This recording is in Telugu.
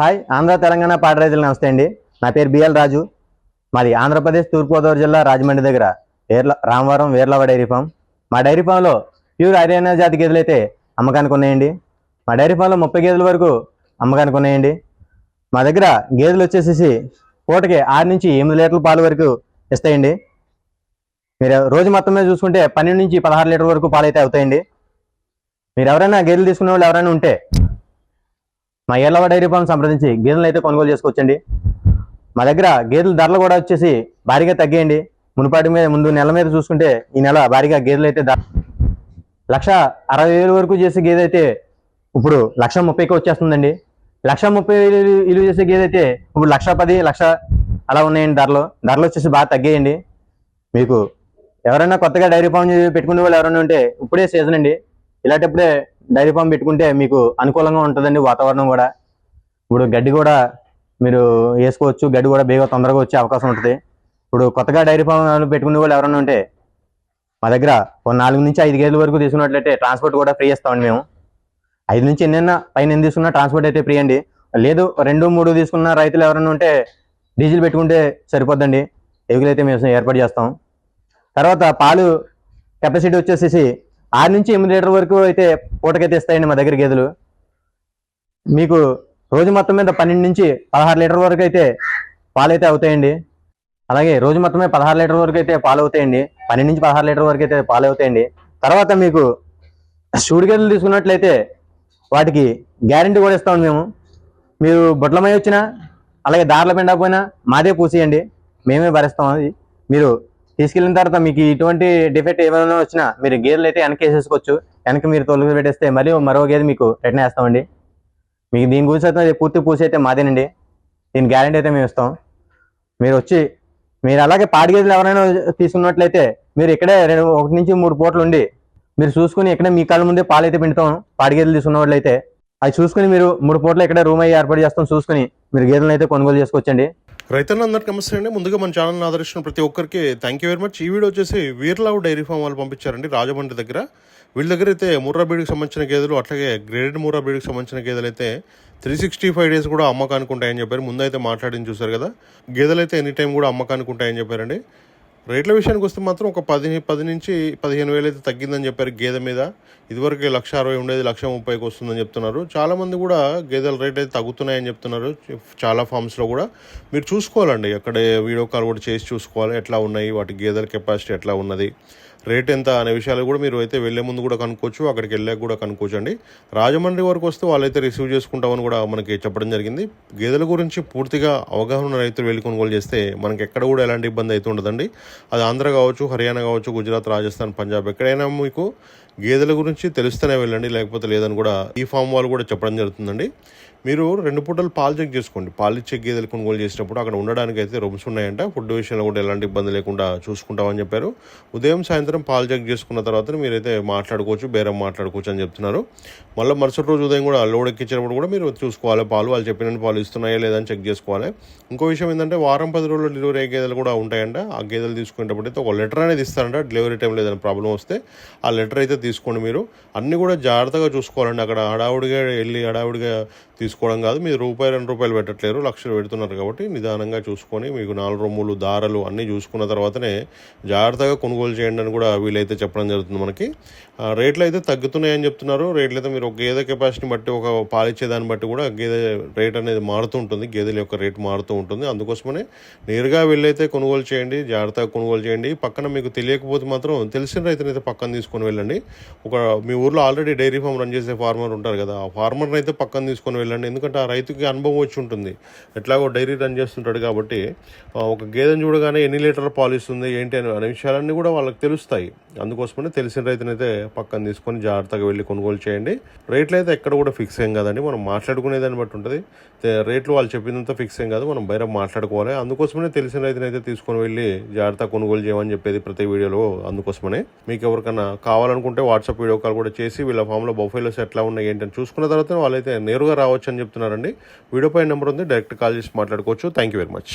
హాయ్ ఆంధ్ర తెలంగాణ పాడి రైతులు నమస్తే అండి. నా పేరు బిఎల్ రాజు. మాది ఆంధ్రప్రదేశ్ తూర్పుగోదావరి జిల్లా రాజమండ్రి దగ్గర వేర్ల రామవరం వేర్లవ డైరీ ఫామ్. మా డైరీ ఫామ్లో ప్యూర్ హర్యానా జాతి గేదెలు అయితే అమ్మకానికి ఉన్నాయండి. మా డైరీ ఫామ్లో ముప్పై గేదెల వరకు అమ్మకానికి ఉన్నాయండి. మా దగ్గర గేదెలు వచ్చేసేసి పూటకి ఆరు నుంచి ఎనిమిది లీటర్ల పాలు వరకు ఇస్తాయండి. మీరు రోజు మొత్తం మీద చూసుకుంటే పన్నెండు నుంచి పదహారు లీటర్ల వరకు పాలు అయితే అవుతాయండి. మీరు ఎవరైనా గేదెలు తీసుకునే వాళ్ళు ఎవరైనా ఉంటే మా ఏళ్ళవ డైరీ ఫామ్ సంప్రదించి గేదెలు అయితే కొనుగోలు చేసుకోవచ్చండి. మా దగ్గర గేదెల ధరలు కూడా వచ్చేసి భారీగా తగ్గాయండి. మునుపాటి మీద ముందు నెల మీద చూసుకుంటే ఈ నెల భారీగా గేదెలు అయితే ధర లక్ష అరవై వేలు వరకు చేసే గేదె అయితే ఇప్పుడు లక్ష ముప్పైకి వచ్చేస్తుందండి. లక్ష ముప్పై వేలు ఇల్లు చేసే గేదె అయితే ఇప్పుడు లక్ష పది లక్ష అలా ఉన్నాయండి ధరలు. ధరలు వచ్చేసి బాగా తగ్గాయండి. మీకు ఎవరైనా కొత్తగా డైరీ ఫామ్ పెట్టుకునే వాళ్ళు ఎవరైనా ఉంటే ఇప్పుడే సీజన్ అండి. ఇలాంటప్పుడే డైరీ ఫామ్ పెట్టుకుంటే మీకు అనుకూలంగా ఉంటుందండి వాతావరణం కూడా. ఇప్పుడు గడ్డి కూడా మీరు వేసుకోవచ్చు గడ్డి కూడా బేగా తొందరగా వచ్చే అవకాశం ఉంటుంది. ఇప్పుడు కొత్తగా డైరీ ఫామ్ పెట్టుకునే వాళ్ళు ఎవరైనా ఉంటే మా దగ్గర ఒక నాలుగు నుంచి ఐదు గేదెల వరకు తీసుకున్నట్లయితే ట్రాన్స్పోర్ట్ కూడా ఫ్రీ ఇస్తామండి మేము. ఐదు నుంచి ఎన్నైనా పైన ఎన్ని తీసుకున్నా ట్రాన్స్పోర్ట్ అయితే ఫ్రీ అండి. లేదు రెండు మూడు తీసుకున్న రైతులు ఎవరైనా ఉంటే డీజిల్ పెట్టుకుంటే సరిపోద్దండి. ఎగులైతే మేము ఏర్పాటు చేస్తాం. తర్వాత పాలు కెపాసిటీ వచ్చేసేసి ఆరు నుంచి ఎనిమిది లీటర్ వరకు అయితే పూటకైతే ఇస్తాయండి మా దగ్గర గేదెలు. మీకు రోజు మొత్తం మీద పన్నెండు నుంచి పదహారు లీటర్ వరకు అయితే పాలైతే అవుతాయండి. అలాగే రోజు మొత్తమే పదహారు లీటర్ వరకు అయితే పాలు అవుతాయండి పన్నెండు నుంచి పదహారు లీటర్ వరకు అయితే పాలు అవుతాయండి తర్వాత మీకు సూడి గేదెలు తీసుకున్నట్లయితే వాటికి గ్యారంటీ కూడా ఇస్తాం మేము. మీరు బొట్లమై వచ్చినా అలాగే దారిలో పిండకపోయినా మాదే పూసేయండి. మేమే భరిస్తాం అది. మీరు తీసుకెళ్ళిన తర్వాత మీకు ఇటువంటి డిఫెక్ట్ ఏమైనా వచ్చినా మీరు గేర్లు అయితే వెనక వేసేసుకోవచ్చు. వెనక్కి మీరు తొలగి పెట్టేస్తే మరియు మరో గేర్ మీకు రిటర్న్ వేస్తామండి. మీకు దీని గురించి అయితే పూర్తి పూసి అయితే మాదేనండి. దీని గ్యారంటీ అయితే మేము ఇస్తాం. మీరు వచ్చి మీరు అలాగే పాడి గేదెలు ఎవరైనా తీసుకున్నట్లయితే మీరు ఇక్కడే రెండు ఒకటి నుంచి మూడు పూటలు ఉండి మీరు చూసుకుని ఇక్కడే మీ కాళ్ళ ముందే పాలు అయితే పిండుతాం. పాడి గేదెలు తీసుకున్న అది చూసుకుని మీరు మూడు పూటలు ఇక్కడే రూమ్ అయ్యి ఏర్పాటు చేస్తాం. చూసుకుని మీరు గేదెలను అయితే కొనుగోలు చేసుకోవచ్చండి. రైతులందరికీ నమస్తే అండి. ముందుగా మన ఛానల్ ఆదరిస్తున్న ప్రతి ఒక్కరికి థ్యాంక్ యూ వెరీ మచ్ ఈ వీడియో వచ్చేసి వీర్లావు డైరీ ఫామ్ వాళ్ళు పంపించారండి రాజమండ్రి దగ్గర. వీళ్ళ దగ్గర అయితే ముర్రా బీడికి సంబంధించిన గేదెలు అట్లాగే గ్రేడెడ్ ముర్రా బీడికి సంబంధించిన గేదెలు అయితే త్రీ సిక్స్టీ ఫైవ్ డేస్ కూడా అమ్మకానికి ఉంటాయని చెప్పారు. ముందైతే మాట్లాడింది చూసారు కదా. గేదెలు అయితే ఎనీ టైం కూడా అమ్మకానికి ఉంటాయని చెప్పారండి. రేట్ల విషయానికి వస్తే మాత్రం ఒక పది పది నుంచి పదిహేను వేలు అయితే తగ్గిందని చెప్పారు గేదె మీద. ఇదివరకు లక్ష అరవై ఉండేది లక్ష ముప్పైకి వస్తుందని చెప్తున్నారు. చాలామంది కూడా గేదెల రేట్ అయితే తగ్గుతున్నాయని చెప్తున్నారు చాలా ఫామ్స్లో కూడా. మీరు చూసుకోవాలండి అక్కడ వీడియో కాల్ కూడా చేసి చూసుకోవాలి ఎట్లా ఉన్నాయి వాటి గేదెల కెపాసిటీ ఎట్లా ఉన్నది రేట్ ఎంత అనే విషయాలు కూడా మీరు అయితే వెళ్ళే ముందు కూడా కనుక్కోవచ్చు అక్కడికి వెళ్ళాక కూడా కనుక్కోవచ్చు అండి రాజమండ్రి వరకు వస్తే వాళ్ళైతే రిసీవ్ చేసుకుంటామని కూడా మనకి చెప్పడం జరిగింది. గేదెల గురించి పూర్తిగా అవగాహన రైతులు వెళ్ళి కొనుగోలు చేస్తే మనకి ఎక్కడ కూడా ఎలాంటి ఇబ్బంది అయితే ఉండదండి. అది ఆంధ్ర కావచ్చు హర్యానా కావచ్చు గుజరాత్ రాజస్థాన్ పంజాబ్ ఎక్కడైనా మీకు గేదెల గురించి తెలుస్తూనే వెళ్ళండి లేకపోతే లేదని కూడా ఈ ఫామ్ వాళ్ళు కూడా చెప్పడం జరుగుతుందండి. మీరు రెండు పూటలు పాలు చెక్ చేసుకోండి. పాలు ఇచ్చే గేదెలు కొనుగోలు చేసినప్పుడు అక్కడ ఉండడానికి అయితే రూమ్స్ ఉన్నాయంట. ఫుడ్ విషయంలో కూడా ఎలాంటి ఇబ్బంది లేకుండా చూసుకుంటామని చెప్పారు. ఉదయం సాయంత్రం పాలు చెక్ చేసుకున్న తర్వాత మీరైతే మాట్లాడుకోవచ్చు బేరం మాట్లాడుకోవచ్చు అని చెప్తున్నారు. మళ్ళీ మరుసటి రోజు ఉదయం కూడా లోడ్ ఎక్కించినప్పుడు కూడా మీరు చూసుకోవాలి. పాలు వాళ్ళు చెప్పిన పాలు ఇస్తున్నాయా లేదని చెక్ చేసుకోవాలి. ఇంకో విషయం ఏంటంటే వారం పది రోజులు డెలివరీ అయ్యే గేదెలు కూడా ఉంటాయంట. ఆ గేదెలు తీసుకునేటప్పుడు అయితే ఒక లెటర్ అనేది ఇస్తారంట. డెలివరీ టైం ఏదైనా ప్రాబ్లం వస్తే ఆ లెటర్ అయితే తీసుకోండి మీరు. అన్నీ కూడా జాగ్రత్తగా చూసుకోవాలండి. అక్కడ హడావుడిగా వెళ్ళి హడావుడిగా తీసుకోవడం కాదు. మీరు రూపాయి రెండు రూపాయలు పెట్టట్లేరు. లక్షలు పెడుతున్నారు కాబట్టి నిదానంగా చూసుకొని మీకు నాలుగు రొమ్ములు దారాలు అన్నీ చూసుకున్న తర్వాతనే జాగ్రత్తగా కొనుగోలు చేయండి అని కూడా వీలైతే చెప్పడం జరుగుతుంది మనకి. ఆ, రేట్లు అయితే తగ్గుతున్నాయని చెప్తున్నారు. రేట్లు అయితే మీరు ఒక గేదె కెపాసిటీని బట్టి ఒక పాలిచ్చే దాన్ని బట్టి కూడా గేదె రేట్ అనేది మారుతూ ఉంటుంది. గేదెల యొక్క రేట్ మారుతూ ఉంటుంది. అందుకోసమనే నేరుగా వెళ్ళైతే కొనుగోలు చేయండి. జాగ్రత్తగా కొనుగోలు చేయండి. పక్కన మీకు తెలియకపోతే మాత్రం తెలిసిన రైతునైతే పక్కన తీసుకొని వెళ్ళండి. ఒక మీ ఊర్లో ఆల్రెడీ డైరీ ఫామ్ రన్ చేసే ఫార్మర్ ఉంటారు కదా ఆ ఫార్మర్ని అయితే పక్కన తీసుకొని వెళ్ళండి. ఎందుకంటే ఆ రైతుకి అనుభవం వచ్చి ఉంటుంది. ఎట్లాగో డైరీ రన్ చేస్తుంటాడు కాబట్టి ఒక గేదెని చూడగానే ఎన్ని లీటర్ల పాలు ఇస్తుంది ఏంటి అనే అనే విషయాలన్నీ కూడా వాళ్ళకి తెలుస్తాయి. అందుకోసమనే తెలిసిన రైతునైతే పక్కన తీసుకొని జాగ్రత్తగా వెళ్ళి కొనుగోలు చేయండి. రేట్లు అయితే ఎక్కడ కూడా ఫిక్స్ ఏం కాదండి. మనం మాట్లాడుకునే దాన్ని బట్టి ఉంటుంది. రేట్లు వాళ్ళు చెప్పినంత ఫిక్స్ ఏం కాదు. మనం బయట మాట్లాడుకోవాలి. అందుకోసమనే తెలిసిన రైతునైతే తీసుకొని వెళ్ళి జాగ్రత్తగా కొనుగోలు చేయమని చెప్పేది ప్రతి వీడియోలో అందుకోసమనే. మీకు ఎవరికైనా కావాలనుకుంటే వాట్సాప్ వీడియో కాల్ కూడా చేసి వీళ్ళ ఫామ్లో బొఫైలోస్ ఎట్లా ఉన్నాయి ఏంటని చూసుకున్న తర్వాత వాళ్ళైతే నేరుగా రావచ్చు అని చెప్తున్నారండి. వీడియో పై నెంబర్ ఉంది డైరెక్ట్ కాల్ చేసి మాట్లాడుకోవచ్చు. Thank you very much